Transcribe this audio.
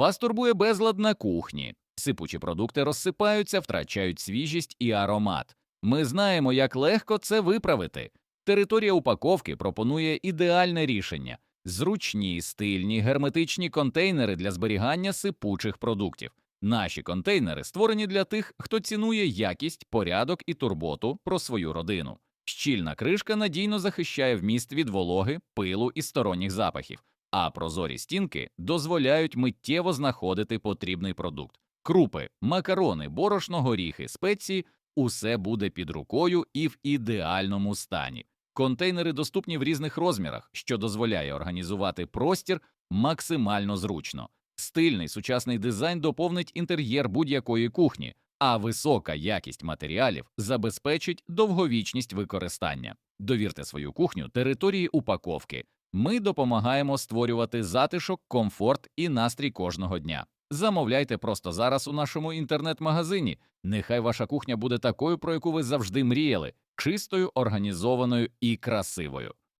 Вас турбує безлад на кухні. Сипучі продукти розсипаються, втрачають свіжість і аромат. Ми знаємо, як легко це виправити. Територія упаковки пропонує ідеальне рішення зручні, стильні, герметичні контейнери для зберігання сипучих продуктів. Наші контейнери створені для тих, хто цінує якість, порядок і турботу про свою родину. Щільна кришка надійно захищає вміст від вологи, пилу і сторонніх запахів, а прозорі стінки дозволяють миттєво знаходити потрібний продукт. Крупи, макарони, борошно, горіхи, спеції усе буде під рукою і в ідеальному стані. Контейнери доступні в різних розмірах, що дозволяє організувати простір максимально зручно. Стильний сучасний дизайн доповнить інтер'єр будь-якої кухні, а висока якість матеріалів забезпечить довговічність використання. Довірте свою кухню території упаковки. Ми допомагаємо створювати затишок, комфорт і настрій кожного дня. Замовляйте просто зараз у нашому інтернет-магазині. Нехай ваша кухня буде такою, про яку ви завжди мріяли, чистою, організованою і красивою.